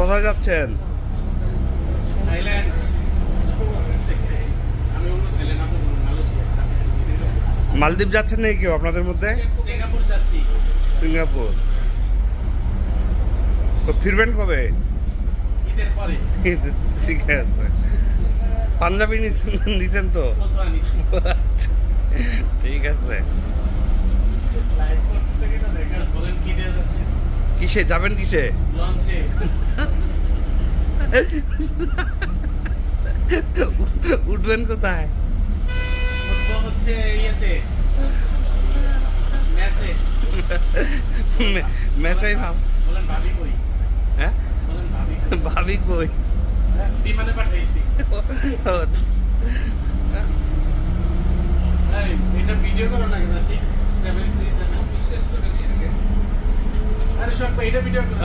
কোথায় যাচ্ছেন? মালদ্বীপ যাচ্ছেন নাকি কেউ আপনাদের মধ্যে? সিঙ্গাপুর তো ফিরবেন কবে? ঠিক আছে। পাঞ্জাবি নিছেন তো? ঠিক আছে। কিসে? যাবেন কিসে? উঠবেন কোথায়? মেসে। ভাবি। হ্যাঁ? ভিডিও করো না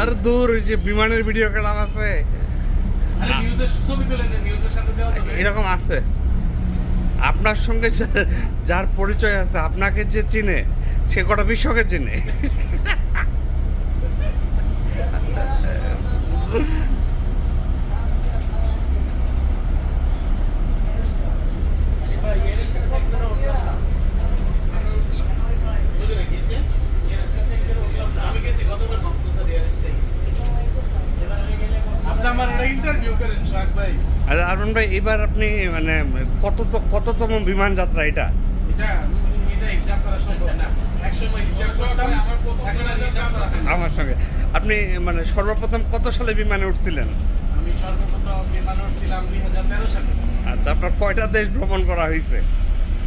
আরে দূর ওই যে বিমানের ভিডিও কলাম আছে। এরকম আছে। আপনার সঙ্গে যার পরিচয় আছে আপনাকে যে চিনে সে কটা বিশ্বকে চিনে আমি গেছি গতবার কক্সবাজার এয়ারস্টে আপনি আমার একটা ইন্টারভিউ করেন সোহাগ ভাই আচ্ছা আরুন ভাই এবার আপনি মানে কত কততম বিমান যাত্রা এটা? এটা এটা হিসাব করা সম্ভব না। এক সময় হিসাব করতাম এখন আর হিসাব করা না। আমার সঙ্গে। আপনি মানে সর্বপ্রথম কত সালে বিমানে উঠছিলেন? আমি সর্বপ্রথম বিমান উঠছিলাম দুই হাজার তেরো সালে। আচ্ছা আপনার কয়টা দেশ ভ্রমণ করা হয়েছে?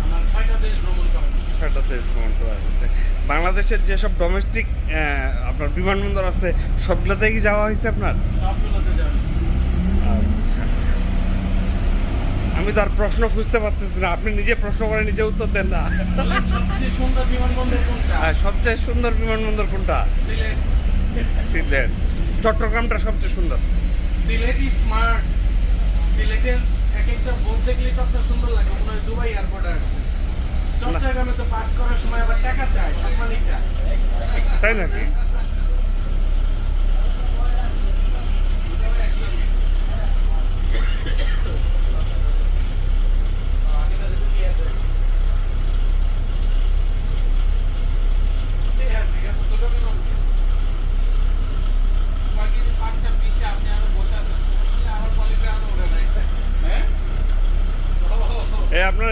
আমার ছয়টা দেশ ভ্রমণ করা ছয়টা দেশ ভ্রমণ করা হয়েছে। বাংলাদেশের যেসব ডোমেস্টিক আপনার বিমানবন্দর আছে সবগুলোতেই কি যাওয়া হয়েছে আপনার? সবগুলোতে যাবে আচ্ছা আমি তার প্রশ্ন খুঁজতে পারতেছি না। আপনি নিজে প্রশ্ন করে নিজে উত্তর দেন না। সবচেয়ে সুন্দর বিমানবন্দর কোনটা সবচেয়ে সুন্দর বিমানবন্দর কোনটা? সিলেট। চট্টগ্রামটা সবচেয়ে সুন্দর। সিলেট স্মার্ট সিলেটের এক একটা বোর্ড সুন্দর লাগে। মনে হয় দুবাই এয়ারপোর্টে আসছে চট্টগ্রামে তো পাস করার সময় আবার টাকা চায় সম্মানই চায়। তাই নাকি এই আপনার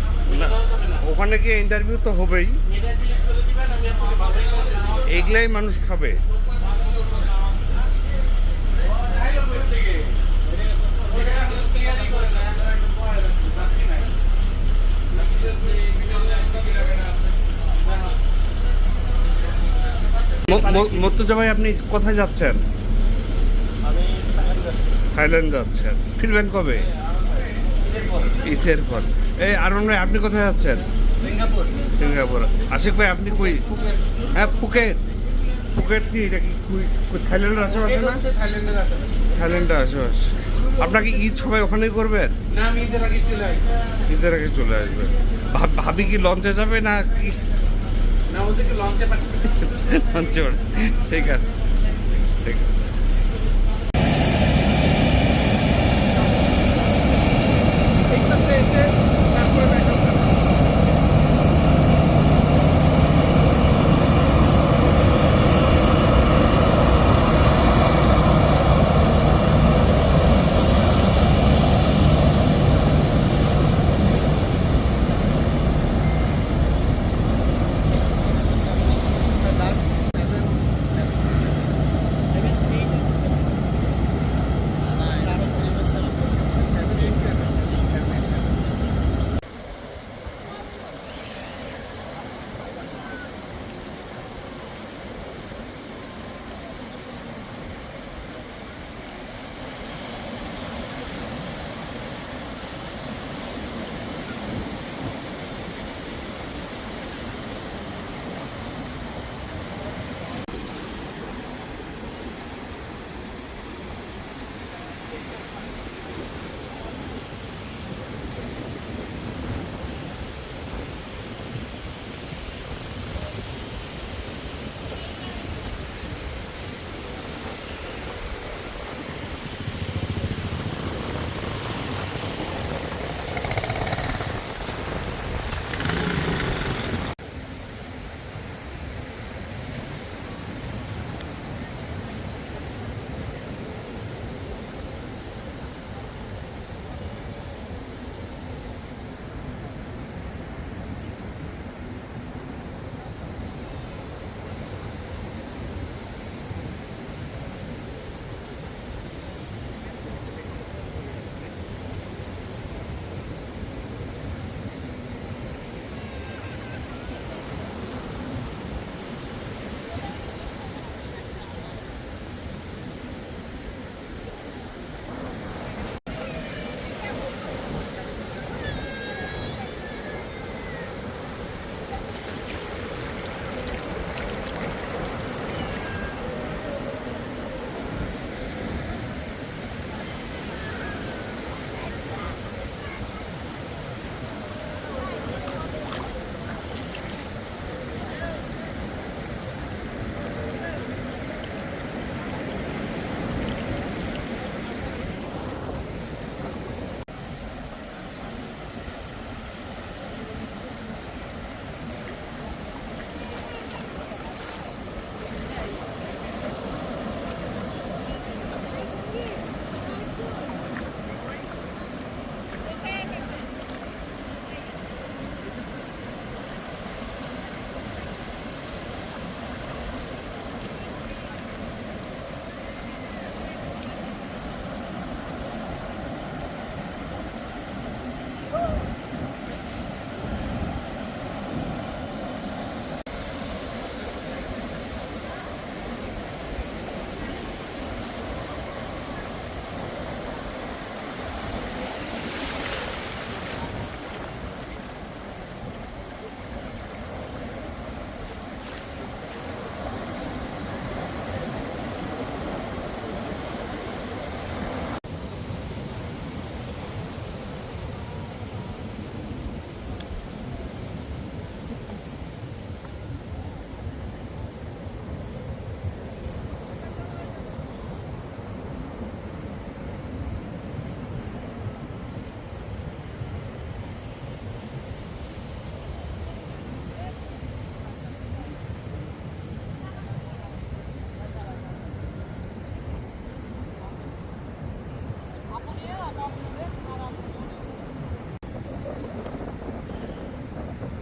না, ওখানে গিয়ে ইন্টারভিউ তো হবেই। এগুলাই মানুষ খাবে। মর্তুজা ভাই আপনি কোথায় যাচ্ছেন? থাইল্যান্ড যাচ্ছেন। ফিরবেন কবে? ঈদের পর। এই আরুণ ভাই আপনি কোথায় যাচ্ছেন? সিঙ্গাপুর। সিঙ্গাপুর। আশিক ভাই আপনি কই? হ্যাঁ ফুকেট ফুকেট কি? এটা কি থাইল্যান্ডের আশেপাশে না? থাইল্যান্ডের আশেপাশে। থাইল্যান্ডের আশেপাশে। আপনাকে ঈদ সবাই ওখানেই করবেন? না আমি ঈদের আগে চলে আসি ঈদের আগে চলে আসবেন। ভাবি কি লঞ্চে যাবে না কি? না ওদেরকে লঞ্চে লঞ্চে ঠিক আছে। ঠিক আছে।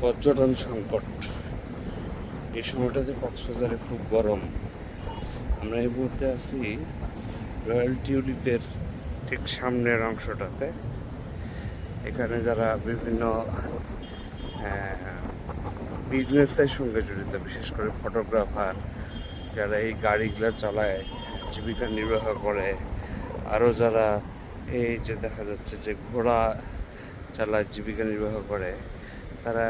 পর্যটন সংকট। এই সময়টাতে কক্সবাজারে খুব গরম। আমরা এই মুহূর্তে আছি রয়্যাল টিউলিপের ঠিক সামনের অংশটাতে। এখানে যারা বিভিন্ন বিজনেসের সঙ্গে জড়িত, বিশেষ করে ফটোগ্রাফার যারা এই গাড়িগুলো চালায়, জীবিকা নির্বাহ করে আরও যারা এই যে দেখা যাচ্ছে যে ঘোড়া চালায়, জীবিকা নির্বাহ করে, তারা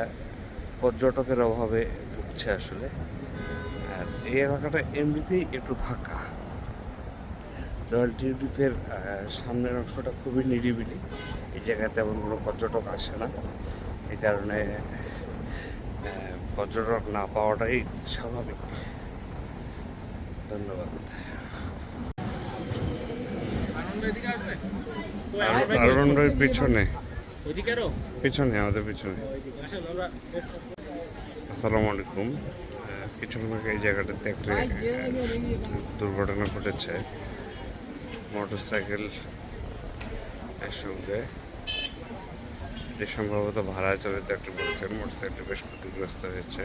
পর্যটকের অভাবে ভুগছে আসলে আর এই এলাকাটা এমনিতেই একটু ফাঁকা রয়্যাল টিউলিপের সামনের অংশটা খুবই নিরিবিলি এই জায়গায় তেমন কোনো পর্যটক আসে না এই কারণে পর্যটক না পাওয়াটাই স্বাভাবিক ধন্যবাদ আরন্ডের পিছনে পিছনে আমাদের পিছনে। আসসালামু আলাইকুম। কিছুক্ষণ আগে এই জায়গাটাতে একটা দুর্ঘটনা ঘটেছে। মোটর সাইকেল এর সঙ্গে যে সম্ভবত ভাড়া চালিত একটা বলছেন মোটর সাইকেল বেশ ক্ষতিগ্রস্ত হয়েছে।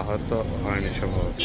আহত হয়নি সম্ভবত।